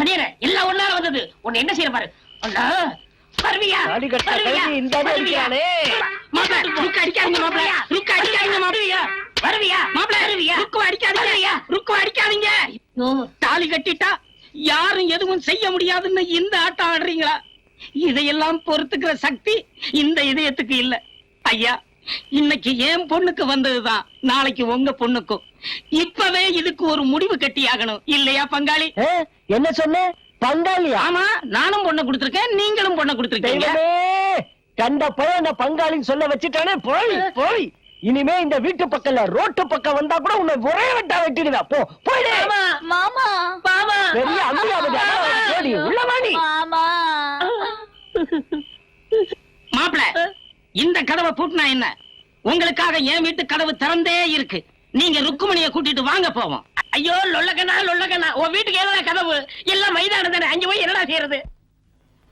தடியற எல்லாம் ஒன்னால வந்தது உன்னை என்ன செய்யற பாரு அண்ணா, இந்த? அடிக்கிறானே. ருக்கு அடிக்காதீங்க மாப்பிள. ருக்கு அடிக்காதீங்க மாப்பிள. வருவியா? வருவியா? ருக்கு அடிக்காதீங்க. ருக்கு அடிக்காதீங்க. தாலி கட்டிட்டா யாரும் எதுவும் செய்ய முடியாதுன்னு இந்த ஆட்டம் ஆடுறீங்களா இதையெல்லாம் பொறுத்துக்கிற சக்தி இந்த இதயத்துக்கு இல்ல ஐயா இன்னைக்கு என் பொண்ணுக்கு வந்ததுதான். நாளைக்கு உங்க பொண்ணுக்கும். இப்பவே இதுக்கு ஒரு முடிவு கட்டியாகணும். இல்லையா பங்காளி? என்ன சொன்ன? பங்காளியா? ஆமா நானும் பொண்ணை கொடுத்திருக்கேன் நீங்களும் பொண்ணை கொடுத்திருக்கீங்க. கண்ட போய் என்ன பங்காளின்னு சொல்ல வச்சுட்டானே போய் போய். இனிமே இந்த வீட்டு பக்கம்ல ரோட்டு பக்கம் வந்தா கூட உன்னை ஒரே வெட்டா வெட்டிடுவேன். போ போயிடு மாமா மாமா. பெரிய தேடி உள்ள வாடி மாமா. மாப்பிள இந்த கதவை பூட்டினா என்ன? உங்களுக்காக என் வீட்டு கதவு திறந்தே இருக்கு. நீங்க ருக்குமணிய கூட்டிட்டு வாங்க போவோம். ஐயோ லொல்லக்கண்ணா லொல்லக்கண்ணா. உன் வீட்டுக்கு என்னடா கதவு? எல்லாம் மைதானம் தானே. அங்க போய் என்னடா செய்யறது?